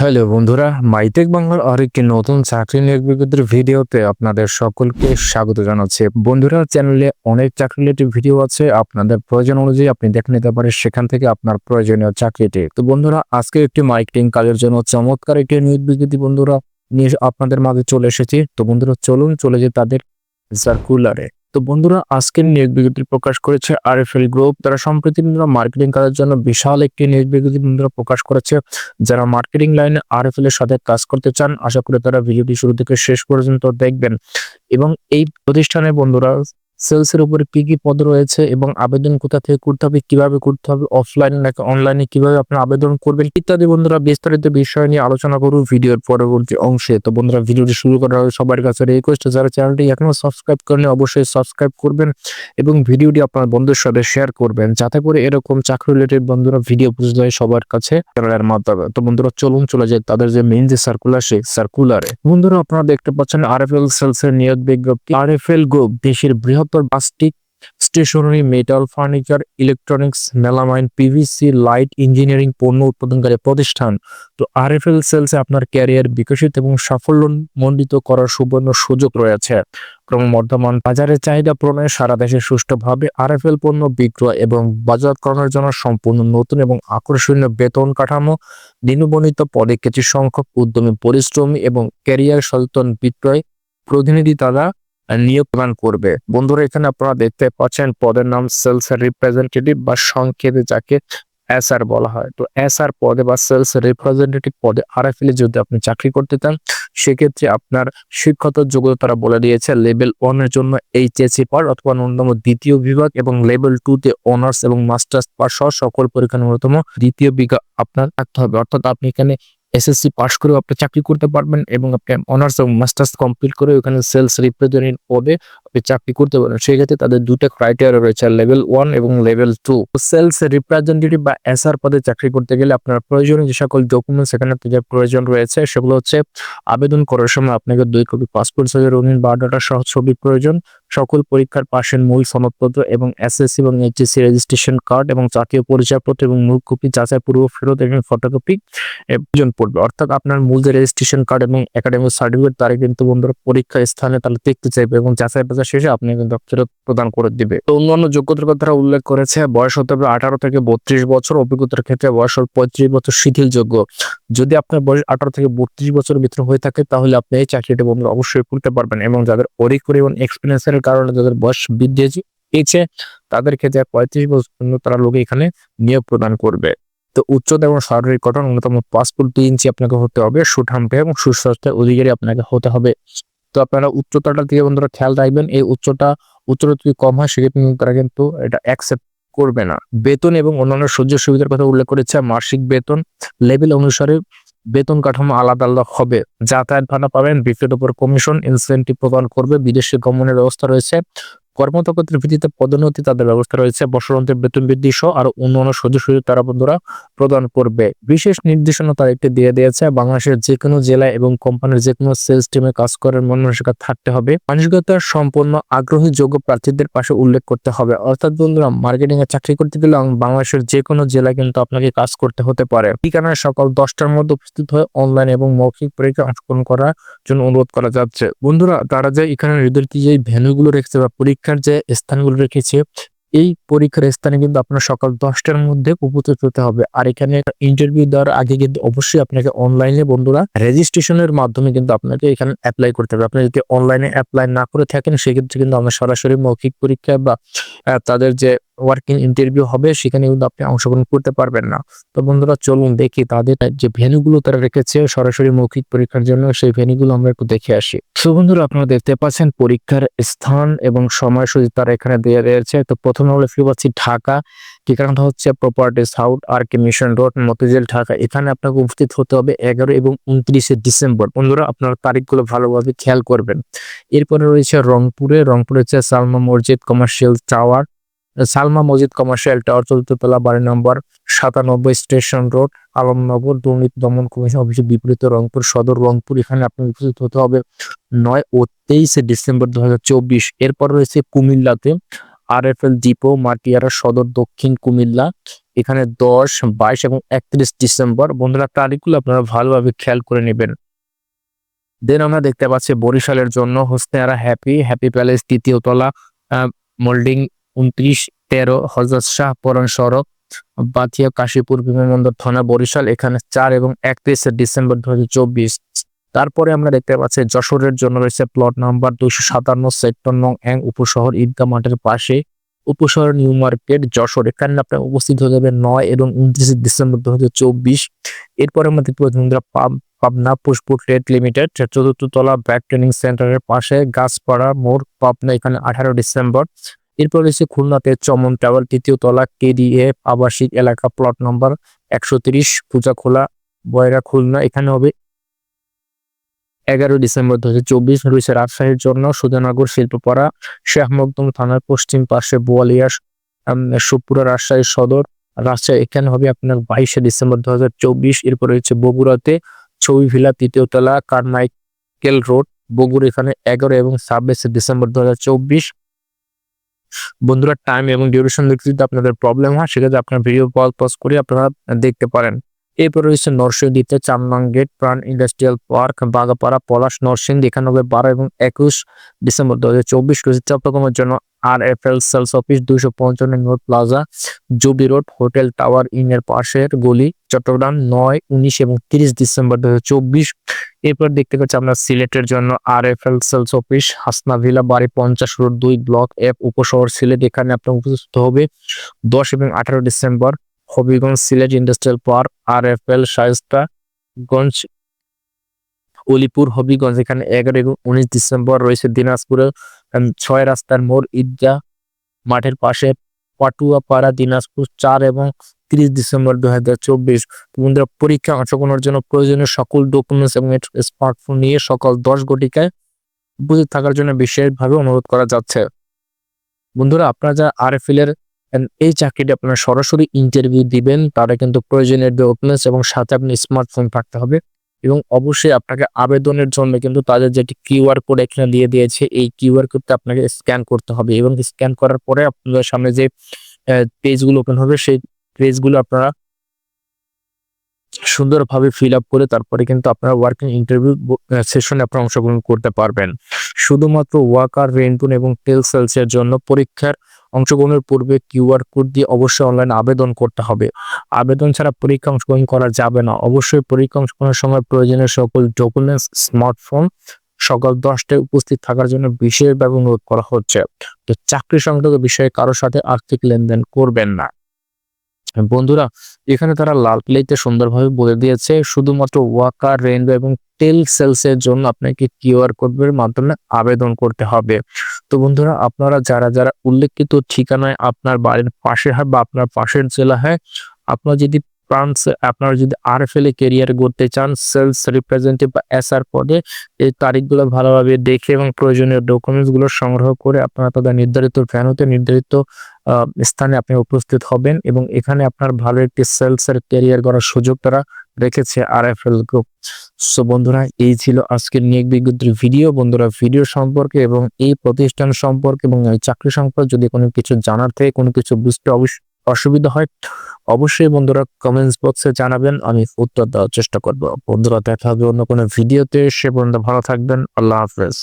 Hello বন্ধুরা। MyTech বাংলার আরেকটি নতুন চাকরি নিয়োগ বিজ্ঞপ্তির ভিডিওতে আপনাদের সকলকে স্বাগত জানাচ্ছি। বন্ধুরা চ্যানেলে অনেক চাকরি রিলেটেড ভিডিও আছে। আপনাদের প্রয়োজন অনুযায়ী আপনি দেখে নিতে পারেন সেখান থেকে আপনার প্রয়োজনীয় চাকরিটি। তো বন্ধুরা, আজকে একটি মাইকিং কাজের জন্য চমৎকার একটি নিয়োগ বিজ্ঞপ্তি বন্ধুরা, নিয়ে আপনাদের মাঝে চলে এসেছি। তো বন্ধুরা, চলুন চলে যে তাদের সার্কুলারে তো বন্ধুরা, আজকের নিয়োগ বিজ্ঞপ্তি প্রকাশ করেছে আর এফ এল গ্রুপ তারা সম্প্রতি বন্ধুরা মার্কেটিং করার জন্য বিশাল একটি নিয়োগ বিজ্ঞপ্তি বন্ধুরা প্রকাশ করেছে। যারা মার্কেটিং লাইনে আর এফ এল এর সাথে কাজ করতে চান, আশা করি তারা ভিডিওটি শুরু থেকে শেষ পর্যন্ত দেখবেন। এবং এই প্রতিষ্ঠানে বন্ধুরা সেলস এর উপরে কি কি পদ রয়েছে এবং আবেদন কোথা থেকে করতে হবে, কীভাবে করতে হবে অফলাইন নাকি অনলাইনে কীভাবে আপনি আবেদন করবেন ইত্যাদি বন্ধুরা বিস্তারিত বিষয় নিয়ে আলোচনা করব ভিডিওর পরবর্তী অংশে। তো বন্ধুরা ভিডিওটি শুরু করার আগে সবার কাছে রিকোয়েস্ট যারা চ্যানেলটি এখনও সাবস্ক্রাইব করেনি অবশ্যই সাবস্ক্রাইব করবেন এবং ভিডিওটি আপনার বন্ধুর সাথে শেয়ার করবেন যাতে করে এরকম চাকরি রিলেটেড বন্ধুরা ভিডিও পৌঁছে যায় সবার কাছে চ্যানেলের মাধ্যমে। তো বন্ধুরা চলুন চলে যায় তাদের যে মেইন যে সার্কুলার সেই সার্কুলারে বন্ধুরা আপনারা দেখতে পাচ্ছেন আরএফএল সেলস এর নিয়োগ বিজ্ঞপ্তি। আরএফএল গ্রুপ দেশের বৃহত্তর plastic stationery metal, furniture, electronics, melamine, PVC, light engineering, পণ্য উৎপাদনকারী প্রতিষ্ঠান। তো আরএফএল সেলসে আপনার ক্যারিয়ার বিকশিত এবং সাফল্য মণ্ডিত করার সুবর্ণ সুযোগ রয়েছে। ক্রমবর্ধমান বাজারের চাহিদা পূরণে সারা দেশে সুষ্ঠুভাবে আর এফ এল পণ্য বিক্রয় এবং বাজারকরণের জন্য সম্পূর্ণ নতুন এবং আকর্ষণীয় বেতন কাঠামো দিনবর্ণিত পদে কিছু সংখ্যক উদ্যমী, পরিশ্রমী এবং ক্যারিয়ার সচেতন বিক্রয় প্রতিনিধি তারা নিয়োগ প্রদান করবে। বন্ধুরা, এখানে আপনারা দেখতে পাচ্ছেন পদের নাম সেলস রিপ্রেজেন্টেটিভ বা সংক্ষেপে যাকে এসআর বলা হয়। তো এসআর পদে বা সেলস রিপ্রেজেন্টেটিভ পদে আরএফএল যদি আপনি চাকরি করতে চান, সেক্ষেত্রে আপনার শিক্ষত যোগ্যতা তারা বলে দিয়েছে লেভেল ওয়ানের জন্য এইচএসসি পার অথবা ন্যূনতম দ্বিতীয় বিভাগ এবং লেভেল টু তে অনার্স এবং মাস্টার্স পাস সহ সকল পরীক্ষা ন্যূনতম দ্বিতীয় বিভাগ আপনার থাকতে হবে। অর্থাৎ আপনি এখানে এসএসসি পাস করেও আপনি চাকরি করতে পারবেন এবং আপনি অনার্স এবং মাস্টার্স কমপ্লিট করে ওখানে সেলস রিপ্রেজেন্টেটিভ পদে আপনি চাকরি করতে পারেন সেই ক্ষেত্রে তাদের দুটো ক্রাইটেরিয়া রয়েছে লেভেল ওয়ান এবং লেভেল টু সেলস রিপ্রেজেন্টেটিভ বা এসআর পদে চাকরি করতে গেলে আপনার প্রয়োজনীয় যে সকল ডকুমেন্টস এখানে যে প্রয়োজন রয়েছে, সেগুলো হচ্ছে আবেদন করার সময় আপনাকে দুই কপি পাসপোর্ট সাইজের রঙিন বায়োডাটা সহ ছবি প্রয়োজন। সকল পরীক্ষার পাশের মূল সনদপত্র এবং এসএসসি এবং এইচএসসি রেজিস্ট্রেশন কার্ড এবং জাতীয় পরিচয়পত্র এবং মূল কপি যাচাই পূর্ব ফেরত এবং ফটোকপি প্রয়োজন পড়বে। অর্থাৎ আপনার মূল যে রেজিস্ট্রেশন কার্ড এবং একাডেমিক সার্টিফিকেট তারা কিন্তু বন্ধুরা পরীক্ষা স্থানে তাহলে দেখতে চাইবে এবং যাচাই বাছাই শেষে আপনি কিন্তু ফেরত প্রদান করে দিবে। তো অন্যান্য যোগ্যতার কথা উল্লেখ করেছে, বয়স হতে হবে আঠারো থেকে বত্রিশ বছর, অভিজ্ঞতার ক্ষেত্রে বয়স পঁয়ত্রিশ বছর শিথিল যোগ্য যদি আপনার বয়স আঠারো থেকে বত্রিশ বছরের ভিতরে হয়ে থাকে, তাহলে আপনি এই চাকরিটি বন্ধু অবশ্যই করতে পারবেন এবং যাদের অধিক পরিমাণ এক্সপিরিয়েন্সের কারণে যাদের বয়স বৃদ্ধি পেয়েছে, তাদের ক্ষেত্রে পঁয়ত্রিশ বছর পর্যন্ত তারা লোকে এখানে নিয়োগ প্রদান করবে। তো উচ্চতা এবং শারীরিক গঠন অন্যতম ফুট দুই ইঞ্চি আপনাকে হতে হবে সুঠামপে এবং সুস্বাস্থ্যের অধিকারী আপনাকে হতে হবে। তো আপনারা উচ্চতাটা থেকে বন্ধুরা খেয়াল রাখবেন, এই উচ্চতা উচ্চতা যদি কম হয়, সেক্ষেত্রে তারা কিন্তু এটা অ্যাকসেপ্ট করবে না। বেতন এবং অন্যান্য সুযোগ সুবিধার কথা উল্লেখ করেছে মাসিক বেতন লেভেল অনুসারে বেতন কাঠামো আলাদা আলাদা হবে। যাতায়াত ভাড়া পাবেন বিক্রির উপর কমিশন ইনসেন্টিভ প্রদান করবে, বিদেশে গমনের ব্যবস্থা রয়েছে। কর্মতকতের ভিত্তিতে পদোন্নতি তাদের ব্যবস্থা রয়েছে। বসরন্তের বেতন বৃদ্ধি সহ আরও অন্যান্য সুযোগ সুযোগ তারা বন্ধুরা প্রদান করবে। বিশেষ নির্দেশনা একটি দিয়ে দিয়েছে, বাংলাদেশের যে কোনো জেলায় এবং কোম্পানির যে কোনো সেলস টিমে কাজ করার মনমানসিকতা থাকতে হবে। মানসিকতা সম্পন্ন, আগ্রহী, যোগ্য প্রার্থীদের পাশে উল্লেখ করতে হবে। অর্থাৎ বন্ধুরা মার্কেটিং এ চাকরি করতে গেলে বাংলাদেশের যে কোনো জেলায় কিন্তু আপনাকে কাজ করতে হতে পারে। ঠিকানায় সকাল দশটার মধ্যে উপস্থিত হয়ে অনলাইন এবং মৌখিক পরীক্ষা অংশগ্রহণ করার জন্য অনুরোধ করা যাচ্ছে। বন্ধুরা, তারা যে এখানে নির্ধারিত যে ভেন্যুগুলো রেখেছে বা পরীক্ষার যে স্থানগুলো রেখেছে, এই পরীক্ষার স্থানে কিন্তু আপনার সকাল দশটার মধ্যে উপস্থিত হতে হবে। আর এখানে ইন্টারভিউ দেওয়ার আগে কিন্তু অবশ্যই আপনাকে অনলাইনে বন্ধুরা রেজিস্ট্রেশনের মাধ্যমে কিন্তু আপনাকে এখানে অ্যাপ্লাই করতে হবে। আপনি যদি অনলাইনে অ্যাপ্লাই না করে থাকেন, সেক্ষেত্রে কিন্তু আমরা সরাসরি মৌখিক পরীক্ষা বা তাদের যে ওয়ার্কিং ইন্টারভিউ হবে, সেখানে কিন্তু আপনি অংশগ্রহণ করতে পারবেন না। তো বন্ধুরা, চলুন দেখি তাদের যে ভেনুগুলো তারা রেখেছে, সরাসরি মৌখিক পরীক্ষার জন্য সেই ভেনুগুলো আমরা একটু দেখে আসি। তো বন্ধুরা, আপনারা দেখতে পাচ্ছেন পরীক্ষার স্থান এবং সময়সূচি তারা এখানে দিয়ে রয়েছে তো প্রথমে আমরা ফিরে পাচ্ছি ঢাকা। ঠিকানাটা হচ্ছে? Properties হাউট R K mission road Motijheel, Dhaka. এখানে আপনাকে উপস্থিত হতে হবে এগারো এবং উনত্রিশে ডিসেম্বর। বন্ধুরা, আপনার তারিখগুলো ভালোভাবে খেয়াল করবেন। এরপরে রয়েছে রংপুরে। রংপুরে হচ্ছে সালমা মসজিদ কমার্শিয়াল টাওয়ার সালমা মসজিদ কমার্শিয়াল টাওয়ার, চতুর্থতলা বাড়ি নম্বর সাতানব্বই স্টেশন রোড, আলমনগর, দুর্নীতি দমন কমিশন অফিসের বিপরীত রংপুর সদর, রংপুর। এখানে আপনি উপস্থিত হতে হবে নয় ও তেইশে ডিসেম্বর দুহাজার চব্বিশ। এরপর রয়েছে কুমিল্লাতে আর এফ এল ডিপো, মাটিয়ারা সদর, দক্ষিণ কুমিল্লা। এখানে দশ, বাইশ এবং একত্রিশ ডিসেম্বর। বন্ধুরা, তারিখগুলো আপনারা ভালোভাবে খেয়াল করে নেবেন। দেন আমরা দেখতে পাচ্ছি বরিশালের জন্য হোসনেয়ারা হ্যাপি হ্যাপি প্যালেস তৃতীয় তলা মোল্ডিং উনত্রিশ, তেরো, হজরত শাহ পরন সড়ক বাথিয়া কাশীপুর, বিমানবন্দর, থানা, বরিশাল, এখানে চার এবং একত্রিশে ডিসেম্বর দুহাজার চব্বিশ। তারপরে আমরা দেখতে পাচ্ছি যশোরের জন্য রয়েছে প্লট নাম্বার দুইশো সাতান্ন, সেক্টর নং এক, উপশহর ঈদগাহ মাঠের পাশে। উপশহর নিউ মার্কেট, যশোর, এখানে আপনার উপস্থিত হয়ে যাবে নয় এবং উনত্রিশে ডিসেম্বর দু হাজার চব্বিশ। এরপরে আমরা দেখতে পাচ্ছি পাবনা পুষ্প ট্রেড লিমিটেড চতুর্থ তলা ব্যাক ট্রেনিং সেন্টারের পাশে, গাছপাড়া মোড়, পাবনা, এখানে আঠারো ডিসেম্বর। এরপর রয়েছে খুলনাতে চমন টাওয়ার, তৃতীয় তলা কেডিএ আবাসিক এলাকা প্লট নম্বর একশো তিরিশ পূজা খোলা বয়রা, খুলনা। এখানে হবে এগারো ডিসেম্বর দু হাজার চব্বিশ, রয়েছে রাজশাহীর জন্য সুধানগর শিল্পপাড়া, শেখ মকদুম থানার পশ্চিম পাশে বোয়ালিয়া সুপুরা রাজশাহী সদর। রাজশাহী, এখানে হবে আপনার বাইশে ডিসেম্বর দু হাজার চব্বিশ, এরপর রয়েছে বগুড়াতে ছবি ভিলা, তৃতীয় তলা, কারমাইকেল রোড, বগুড়া, এখানে এগারো এবং ছাব্বিশে ডিসেম্বর দু হাজার চব্বিশ। বন্ধুরা টাইম এবং ডিউরেশন দেখতে যদি আপনাদের প্রবলেম হয়, সেক্ষেত্রে আপনার ভিডিও পল পজ করে আপনারা দেখতে পারেন। এরপর রয়েছে নরসিংদীতে চামনাং gate Pran industrial park Bagapara, Palash, Narsingdi এখানে হবে বারো এবং একুশ ডিসেম্বর দু হাজার চব্বিশ, রয়েছে চট্টগ্রামের জন্য আর এফ এল সেলস অফিস দুইশো পঞ্চান্ন নোট প্লাজা জুবি রোড হোটেল টাওয়ার ইন এর পাশের গলি চট্টগ্রাম নয় উনিশ এবং তিরিশ ডিসেম্বর দু হাজার চব্বিশ। এরপর দেখতে পাচ্ছি আমরা সিলেটের জন্য R F L sales office Hasna villa বাড়ি পঞ্চাশ রোড দুই ব্লক এফ উপশহর সিলেট এখানে আপনার উপস্থিত হবে দশ এবং আঠারো December. Habiganj Sylhet industrial park R F L Shaistaganj Ulipur Habiganj এখানে এগারো এবং উনিশ ডিসেম্বর। রয়েছে দিনাজপুরে উম, ছয় রাস্তার মোড় ঈদগাহ মাঠের পাশে পাটুয়াপাড়া, দিনাজপুর চার এবং তিরিশ ডিসেম্বর দু হাজার চব্বিশ বন্ধুরা, পরীক্ষা অংশগ্রহণের জন্য প্রয়োজনীয় সকল ডকুমেন্টস এবং স্মার্টফোন নিয়ে সকাল দশ ঘটিকায় উপস্থিত থাকার জন্য বিশেষভাবে অনুরোধ করা যাচ্ছে। বন্ধুরা, আপনারা যা আরএফএল এর এই চাকরিটি আপনারা সরাসরি ইন্টারভিউ দিবেন তারা কিন্তু প্রয়োজনীয় ডকুমেন্টস এবং সাথে আপনি স্মার্টফোন থাকতে হবে। এবং অবশ্যই আপনাকে আবেদনের জন্য কিন্তু তাদের যেটি কিউআর কোড এখানে দিয়ে দিয়েছে, এই কিউআর কোডটা আপনাকে স্ক্যান করতে হবে এবং স্ক্যান করার পরে আপনাদের সামনে যে পেজগুলো ওপেন হবে সেই পেজগুলো আপনারা সুন্দরভাবে ফিল আপ করে তারপরে কিন্তু আপনারা ওয়ার্কিং ইন্টারভিউ সেশনে আপনারা অংশগ্রহণ করতে পারবেন। শুধুমাত্র ওয়াকার রেন্টুন এবং টেল সেলসের জন্য পরীক্ষার অংশগ্রহণের পূর্বে কিউআর কোড দিয়ে অবশ্যই অনলাইন আবেদন করতে হবে। আবেদন ছাড়া পরীক্ষা অংশগ্রহণ করা যাবে না। অবশ্যই পরীক্ষা অংশগ্রহণের সময় প্রয়োজনীয় সকল ডকুমেন্টস, স্মার্টফোন সকাল দশটায় উপস্থিত থাকার জন্য বিশেষভাবে অনুরোধ করা হচ্ছে। তো চাকরি সংক্রান্ত বিষয়ে কারোর সাথে আর্থিক লেনদেন করবেন না। বন্ধুরা, এখানে তারা লাল প্লেতে সুন্দরভাবে বলে দিয়েছে, শুধুমাত্র ওয়াকার রেনবো এবং টেল সেলস এর জন্য আপনাকে কিউআর কোডের মাধ্যমে আবেদন করতে হবে। তো বন্ধুরা, আপনারা যারা যারা উল্লেখিত ঠিকানায় আপনার বাড়ির পাশে হয় বা আপনার পাশের জেলা হয়, আপনার যদি প্রান্স আপনারা যদি আরএফএল এ কেরিয়ার করতে চান সেলস রিপ্রেজেন্টেটিভ বা এসআর পদে, এই তারিখগুলো ভালোভাবে দেখে এবং প্রয়োজনীয় ডকুমেন্টসগুলো সংগ্রহ করে আপনারা তাদের নির্ধারিত ভ্যানুতে নির্ধারিত স্থানে আপনি উপস্থিত হবেন এবং এখানে আপনার ভালো একটি সেলস এর ক্যারিয়ার করার সুযোগ তারা রেখেছে আর এফ এল গ্রুপ সো বন্ধুরা, এই ছিল আজকের নিয়োগ বিজ্ঞপ্তির ভিডিও বন্ধুরা ভিডিও সম্পর্কে এবং এই প্রতিষ্ঠান সম্পর্কে এবং চাকরি সম্পর্কে যদি কোনো কিছু জানার থেকে, কোনো কিছু বুঝতে অবশ্য অসুবিধা হয়, অবশ্যই বন্ধুরা কমেন্টস বক্সে জানাবেন, আমি উত্তর দেওয়ার চেষ্টা করব। বন্ধুরা, দেখা হবে অন্য কোনো ভিডিওতে সে পর্যন্ত ভালো থাকবেন, আল্লাহ হাফেজ।